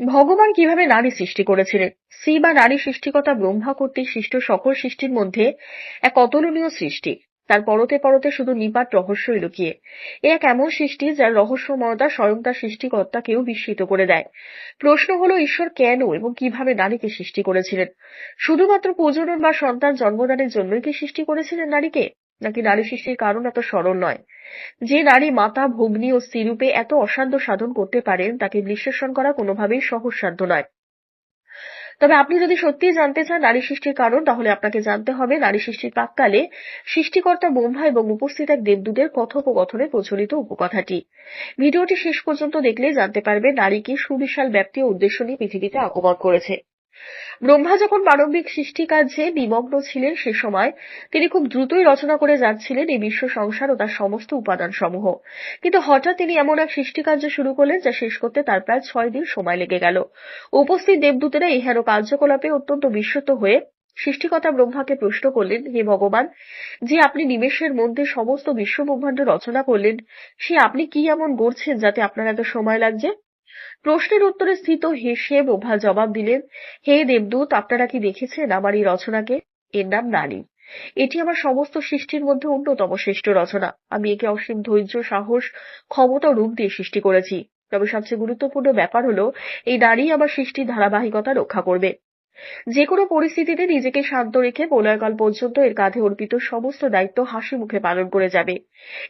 ভগবান কীভাবে নারী সৃষ্টি করেছিলেন? শ্রী বা নারী সৃষ্টিকতা ব্রহ্মা কর্তৃক সৃষ্ট সকল সৃষ্টির মধ্যে এক অতুলনীয় সৃষ্টি। তার পরতে পরতে শুধু নিপাট রহস্যই লুকিয়ে। এ এক এমন সৃষ্টি যার রহস্যময়তা স্বয়ং তার সৃষ্টিকর্তাকেও বিস্মিত করে দেয়। প্রশ্ন হলো, ঈশ্বর কেন এবং কীভাবে নারীকে সৃষ্টি করেছিলেন? শুধুমাত্র প্রজনন বা সন্তান জন্মদানের জন্যই কি সৃষ্টি করেছিলেন নারীকে? নাকি নারী সৃষ্টির কারণ এত সরল নয়? যে নারী মাতা, ভগ্নী ও স্ত্রীরূপে এত অসাধ্য সাধন করতে পারেন, তাকে বিশ্লেষণ করা কোনোভাবেই সহজসাধ্য নয়। তবে আপনি যদি সত্যিই জানতে চান নারী সৃষ্টির কারণ, তাহলে আপনাকে জানতে হবে নারী সৃষ্টির প্রাককালে সৃষ্টিকর্তা ব্রহ্মা এবং উপস্থিত এক দেবদূতের কথোপকথনে প্রচলিত উপকথাটি। ভিডিওটি শেষ পর্যন্ত দেখলে জানতে পারবে নারীকে সুবিশাল ব্যাপ্তি ও উদ্দেশ্য নিয়ে পৃথিবীতে আগমন করেছে। ব্রহ্মা যখন সৃষ্টি কার্যে নিমগ্ন ছিলেন সে সময়, তিনি খুব দ্রুতই রচনা করে যাচ্ছিলেন এই বিশ্ব সংসার ও তার সমস্ত উপাদান সমূহ কিন্তু হঠাৎ তিনি এমন এক সৃষ্টি কার্য শুরু করলেন যা শেষ করতে তার প্রায় ছয় দিন সময় লেগে গেল। উপস্থিত দেবদূতেরা এই হেন কার্যকলাপে অত্যন্ত বিস্মিত হয়ে সৃষ্টিকর্তা ব্রহ্মাকে প্রশ্ন করলেন, হে ভগবান, যে আপনি নিমেষের মধ্যে সমস্ত বিশ্ব ব্রহ্মাণ্ড রচনা করলেন, সে আপনি কি এমন গড়ছেন যাতে আপনার এত সময় লাগছে? প্রশ্নের উত্তরে স্থিত হেসে বোভা জবাব দিলেন, হে দেবদূত, আপনারা কি দেখেছেন আমার এই রচনাকে? এর নাম নারী। এটি আমার সমস্ত সৃষ্টির মধ্যে অন্যতম শ্রেষ্ঠ রচনা। আমি একে অসীম ধৈর্য, সাহস, ক্ষমতা রূপ দিয়ে সৃষ্টি করেছি। তবে সবচেয়ে গুরুত্বপূর্ণ ব্যাপার হলো, এই নারী আমার সৃষ্টির ধারাবাহিকতা রক্ষা করবে। যে কোনো পরিস্থিতিতে নিজেকে শান্ত রেখে প্রলয়কাল পর্যন্ত এর কাঁধে অর্পিত সমস্ত দায়িত্ব হাসি মুখে পালন করে যাবে।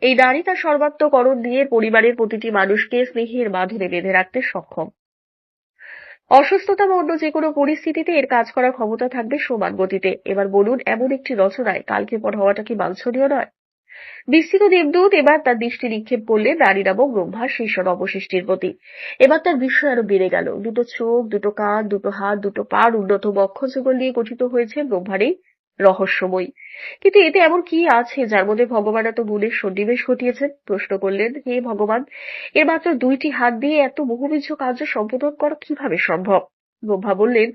এই নারী তার সর্বাত্মকরণ দিয়ে পরিবারের প্রতিটি মানুষকে স্নেহের বাঁধনে বেঁধে রাখতে সক্ষম। অসুস্থতা বা অন্য যে কোনো পরিস্থিতিতে এর কাজ করার ক্ষমতা থাকবে সমান গতিতে। এবার বলুন, এমন একটি রচনায় কালকে পর হওয়াটা কি বাঞ্ছনীয় নয়? বিস্তৃত দেবদূত এবার তার দৃষ্টি নিক্ষেপ করলেন নারী নামক ব্রহ্মার শীর্ষ অবশিষ্টির প্রতি। এবার তার বিস্ময় আরও বেড়ে গেল। দুটো চোখ, দুটো কান, দুটো হাত, দুটো পার উন্নত বক্ষ যুগল দিয়ে গঠিত হয়েছে ব্রহ্মার এই রহস্যময়। কিন্তু এতে এমন কি আছে যার মধ্যে ভগবান এত গুণের সন্নিবেশ ঘটিয়েছেন? প্রশ্ন করলেন, হে ভগবান, এর মাত্র দুইটি হাত দিয়ে এত বহুবিধ কার্য সম্পাদন করা কীভাবে সম্ভব? ব্রহ্মা বললেন,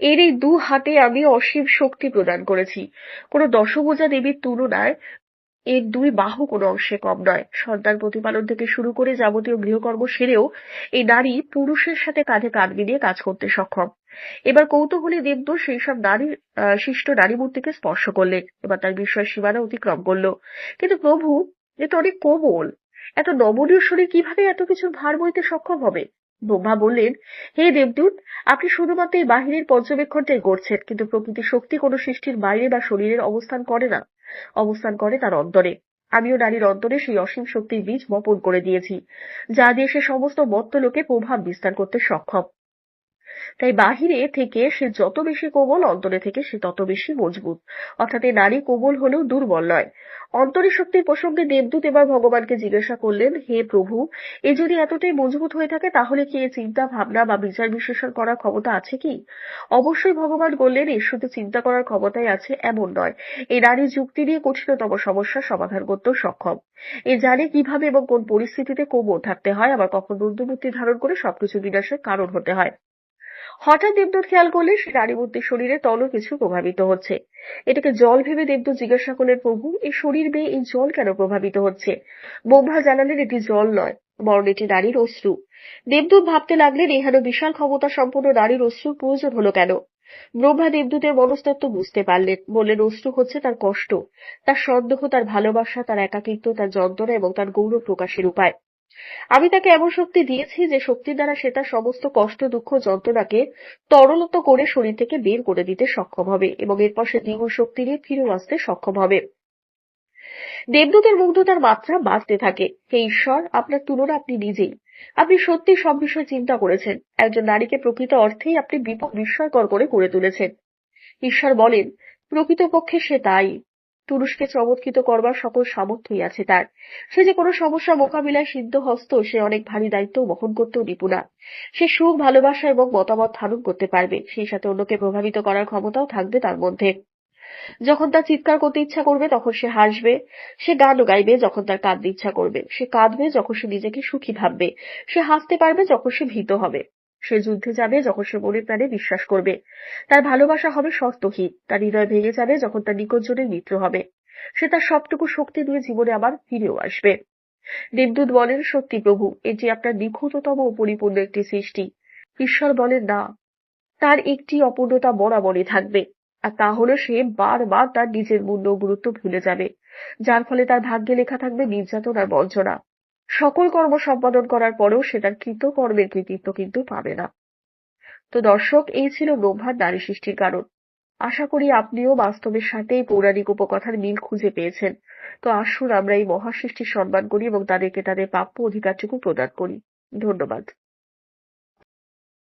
এর এই দু হাতে আমি অসীম শক্তি প্রদান করেছি। কোন দশভুজা দেবীর তুলনায় এর দুই বাহু কোনো অংশে কম নয়। সন্তান প্রতিপালন থেকে শুরু করে যাবতীয় গৃহকর্ম সেরেও এই নারী পুরুষের সাথে কাঁধে কাঁধ মিলিয়ে কাজ করতে সক্ষম। এবার কৌতূহলী দেবদূত সেই সব নারীর শিষ্ট নারী মূর্তিকে স্পর্শ করলেন। এবার তার বিস্ময় সীমানা অতিক্রম করল। কিন্তু প্রভু, এ তো অনেক কোমল। এত নমনীয় শরীর কীভাবে এত কিছুর ভার বইতে সক্ষম হবে? ব্রহ্মা বললেন, হে দেবদূত, আপনি শুধুমাত্র এই বাহিনীর পর্যবেক্ষণটাই করছেন, কিন্তু প্রকৃতি শক্তি কোন সৃষ্টির বাইরে বা শরীরের অবস্থান করে না। অবস্থান করে তার অন্তরে। আমিও নারীর অন্তরে সেই অসীম শক্তির বীজ বপন করে দিয়েছি, যা দিয়ে সে সমস্ত মত্ত লোকে প্রভাব বিস্তার করতে সক্ষম। তাই বাহিরে থেকে সে যত বেশি কোমল, অন্তরে থেকে সে তত বেশি মজবুত। অর্থাৎ নারী কোমল হলেও দুর্বল নয়। অন্তরী শক্তির প্রসঙ্গে দেবদূত এবার ভগবানকে জিজ্ঞাসা করলেন, হে প্রভু, এ যদি এতটাই মজবুত হয়ে থাকে, তাহলে কি এ চিন্তা ভাবনা বা বিচার বিশ্লেষণ করার ক্ষমতা আছে কি? অবশ্যই ভগবান বললেন, এর শুধু চিন্তা করার ক্ষমতাই আছে, এমন নয়। এই নারী যুক্তি দিয়ে কঠিনতম সমস্যার সমাধান করতেও সক্ষম। এ জানে কীভাবে এবং কোন পরিস্থিতিতে কোমর থাকতে হয়, আবার কখন রুদ্রমূর্তি ধারণ করে সবকিছু বিনাশের কারণ হতে হয়। হঠাৎ দেবদূত খেয়াল করলে সে নারীমূর্তির শরীরে তল কিছু প্রভাবিত হচ্ছে। এটাকে জল ভেবে দেবদূত জিজ্ঞাসা করলেন, প্রভু, এই শরীর বেয়ে এই জল কেন প্রভাবিত হচ্ছে? ব্রহ্মা জানালেন, এটি জল নয়, বরং এটি নারীর অশ্রু। দেবদূত ভাবতে লাগলেন এহেন বিশাল ক্ষমতা সম্পন্ন নারীর অশ্রুর প্রয়োজন হলো কেন? ব্রহ্মা দেবদূতের মনস্তত্ব বুঝতে পারলেন, বললেন, অশ্রু হচ্ছে তার কষ্ট, তার সন্দেহ, তার ভালোবাসা, তার একাকিত্ব, তার যন্ত্রণা এবং তার গৌরব প্রকাশের উপায়। আমি তাকে এমন শক্তি দিয়েছি যে শক্তির দ্বারা সে তার সমস্ত কষ্ট, দুঃখ, যন্ত্রণাকে তরলত করে শরীর থেকে বের করে দিতে সক্ষম হবে এবং এরপর সে দ্বিগুণ শক্তি নিয়ে ফিরে আসতে সক্ষম হবে। দেবদূতের মুগ্ধতার মাত্রা বাড়তে থাকে। হে ঈশ্বর, আপনার তুলনা আপনি নিজেই। আপনি সত্যি সব বিষয় চিন্তা করেছেন। একজন নারীকে প্রকৃত অর্থেই আপনি বিপদ বিস্ময়কর করে করে তুলেছেন। ঈশ্বর বলেন, প্রকৃতপক্ষে সে তাই। তুরস্কে চমৎকৃত করবার সকল সামর্থ্যই আছে তার। সে যে কোনো সমস্যা মোকাবিলায় সিদ্ধ হস্ত, সে অনেক ভারী দায়িত্ব বহন করতেও নিপুণা সে সুখ, ভালোবাসা এবং মতামত ধারণ করতে পারবে। সেই সাথে অন্যকে প্রভাবিত করার ক্ষমতাও থাকবে তার মধ্যে। যখন তার চিৎকার করতে ইচ্ছা করবে, তখন সে হাসবে। সে গানও গাইবে যখন তার কাঁদতে ইচ্ছা করবে। সে কাঁদবে যখন সে নিজেকে সুখী ভাববে। সে হাসতে পারবে যখন সে ভীত হবে। সে যুদ্ধে যাবে যখন সে মনে প্রাণে বিশ্বাস করবে। তার ভালোবাসা হবে শর্তহীন, তার হৃদয় ভেঙে যাবে যখন তার নিকটজনের মৃত্যু হবে। সে তার সবটুকু শক্তি দিয়ে জীবনে আবার ফিরেও আসবে। দেবদূত বলেন, সত্যি প্রভু, এটি আপনার নিখুঁততম ও পরিপূর্ণ একটি সৃষ্টি। ঈশ্বর বলেন, না, তার একটি অপূর্ণতা বরাবরই থাকবে। আর তা হলো সে বারবার তার নিজের মূল্য গুরুত্ব ভুলে যাবে। যার ফলে তার ভাগ্যে লেখা থাকবে নির্যাতন আর বঞ্চনা। সকল কর্ম সম্পাদন করার পরেও সে তার কৃতকর্মের কৃতিত্ব কিন্তু পাবে না। তো দর্শক, এই ছিল ব্রহ্মার নারী সৃষ্টির কারণ। আশা করি আপনিও বাস্তবের সাথে এই পৌরাণিক উপকথার মিল খুঁজে পেয়েছেন। তো আসুন আমরা এই মহাসৃষ্টির সম্মান করি এবং তাদেরকে তাদের প্রাপ্য অধিকারটুকু প্রদান করি। ধন্যবাদ।